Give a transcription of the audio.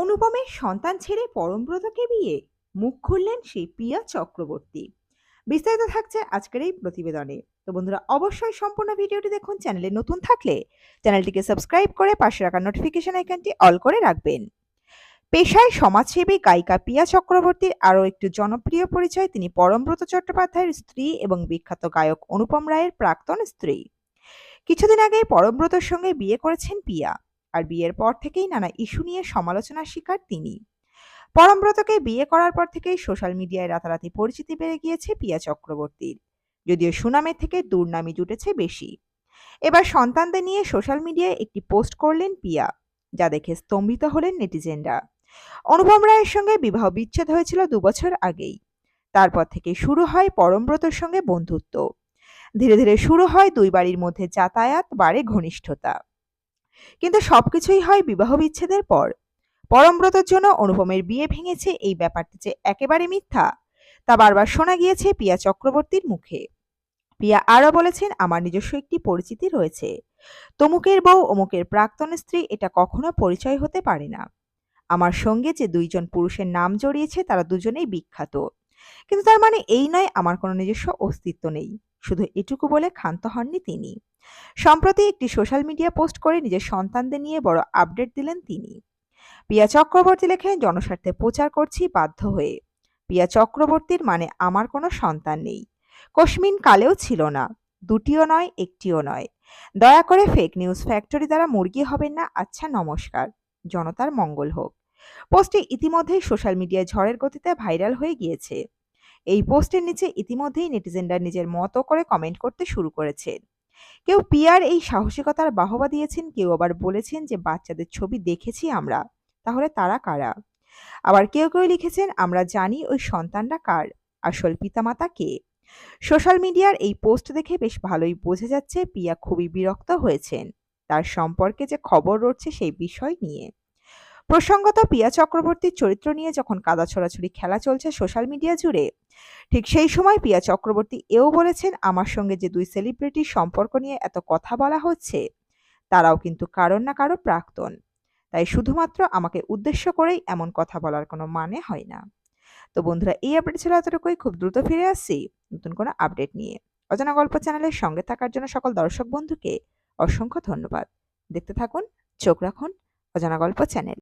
অনুপমের সন্তান ছেড়ে পরমব্রতকে বিয়ে। মুখ খুললেন সেই পিয়া চক্রবর্তী। বিস্তারিত থাকছে আজকের এই প্রতিবেদনে। তো বন্ধুরা, অবশ্যই সম্পূর্ণ ভিডিওটি দেখুন, চ্যানেলে নতুন থাকলে চ্যানেলটিকে সাবস্ক্রাইব করে পাশে রাখা নোটিফিকেশন আইকনটি অল করে রাখবেন। পেশায় সমাজসেবী গায়িকা পিয়া চক্রবর্তীর আরও একটু জনপ্রিয় পরিচয় তিনি পরমব্রত চট্টোপাধ্যায়ের স্ত্রী এবং বিখ্যাত গায়ক অনুপম রায়ের প্রাক্তন স্ত্রী। কিছুদিন আগেই পরমব্রতর সঙ্গে বিয়ে করেছেন পিয়া আর বিয়ের পর থেকেই নানা ইস্যু নিয়ে সমালোচনার শিকার তিনি। পরমব্রতকে বিয়ে করার পর থেকেই সোশ্যাল মিডিয়ায় রাতারাতি পরিচিতি বেড়ে গিয়েছে পিয়া চক্রবর্তীর, যদিও সুনামের থেকে দুর্নামি জুটেছে বেশি। এবার সন্তানদের নিয়ে সোশ্যাল মিডিয়ায় একটি পোস্ট করলেন পিয়া, যা দেখে স্তম্ভিত হলেন নেটিজেনরা। অনুপম রায়ের সঙ্গে বিবাহ বিচ্ছেদ হয়েছিল দুবছর আগেই। তারপর থেকে শুরু হয় পরমব্রতর সঙ্গে বন্ধুত্ব। ধীরে ধীরে শুরু হয় দুই বাড়ির মধ্যে যাতায়াত, বাড়ে ঘনিষ্ঠতা। কিন্তু সবকিছুই হয় বিবাহ বিচ্ছেদের পর। পরমব্রতর জন্য অনুপমের বিয়ে ভেঙেছে এই ব্যাপারটি যে একেবারে মিথ্যা, তা বারবার শোনা গিয়েছে পিয়া চক্রবর্তীর মুখে। পিয়া আরও বলেছেন, আমার নিজস্ব একটি পরিচিতি রয়েছে। তমুকের বউ অমুকের প্রাক্তন স্ত্রী, এটা কখনো পরিচয় হতে পারে না। আমার সঙ্গে যে দুইজন পুরুষের নাম জড়িয়েছে, তারা দুজনেই বিখ্যাত। কিন্তু তার মানে এই নয়, আমার কোনো নিজস্ব অস্তিত্ব নেই। শুধু এটুকু বলে ক্ষান্ত হননি তিনি। সম্প্রতি একটি সোশ্যাল মিডিয়া পোস্ট করে নিজের সন্তানদের নিয়ে বড় আপডেট দিলেন তিনি। পিয়া চক্রবর্তী লেখেন জনস্বার্থে প্রচার করছি, বাধ্য হয়ে। পিয়া চক্রবর্তীর মানে আমার কোনো সন্তান নেই। কশ্মিন কালেও ছিল না, দুটিও নয়, একটিও নয়। দয়া করে ফেক নিউজ ফ্যাক্টরি দ্বারা মুরগি হবেন না আচ্ছা নমস্কার। জনতার মঙ্গল হোক। পোস্টটি ইতিমধ্যেই সোশ্যাল মিডিয়ায় ঝড়ের গতিতে ভাইরাল হয়ে গিয়েছে। এই পোস্টের নিচে ইতিমধ্যেই নেটিজেনরা নিজের মতো করে কমেন্ট করতে শুরু করেছে। কেউ পিয়ার এই সাহসিকতার বাহবা দিয়েছেন, কেউ আবার বলেছেন যে, বাচ্চাদের ছবি দেখেছি আমরা, তাহলে তারা কারা? আবার কেউ কেউ লিখেছেন, আমরা জানি ওই সন্তানরা কার, আসল পিতামাতা কে? সোশ্যাল মিডিয়ার এই পোস্ট দেখে বেশ ভালোই বোঝা যাচ্ছে, পিয়া খুবই বিরক্ত হয়েছেন। তার সম্পর্কে যে খবর রটছে সেই বিষয় নিয়ে। প্রসঙ্গত, পিয়া চক্রবর্তীর চরিত্র নিয়ে যখন কাদা ছড়াছড়ি খেলা চলছে সোশ্যাল মিডিয়া জুড়ে ঠিক সেই সময় পিয়া চক্রবর্তী এও বলেছেন, আমার সঙ্গে যে দুই সেলিব্রিটির সম্পর্ক নিয়ে এত কথা বলা হচ্ছে, তারাও কিন্তু কারোর না কারও প্রাক্তন। তাই শুধুমাত্র আমাকে উদ্দেশ্য করেই এমন কথা বলার কোনো মানে হয় না। তো বন্ধুরা, এই আপডেট ছিল এতটুকুই। খুব দ্রুত ফিরে আসছি নতুন কোনো আপডেট নিয়ে। অজানা গল্প চ্যানেলের সঙ্গে থাকার জন্য সকল দর্শক বন্ধুকে অসংখ্য ধন্যবাদ। দেখতে থাকুন, চোখ রাখুন অজানা গল্প চ্যানেল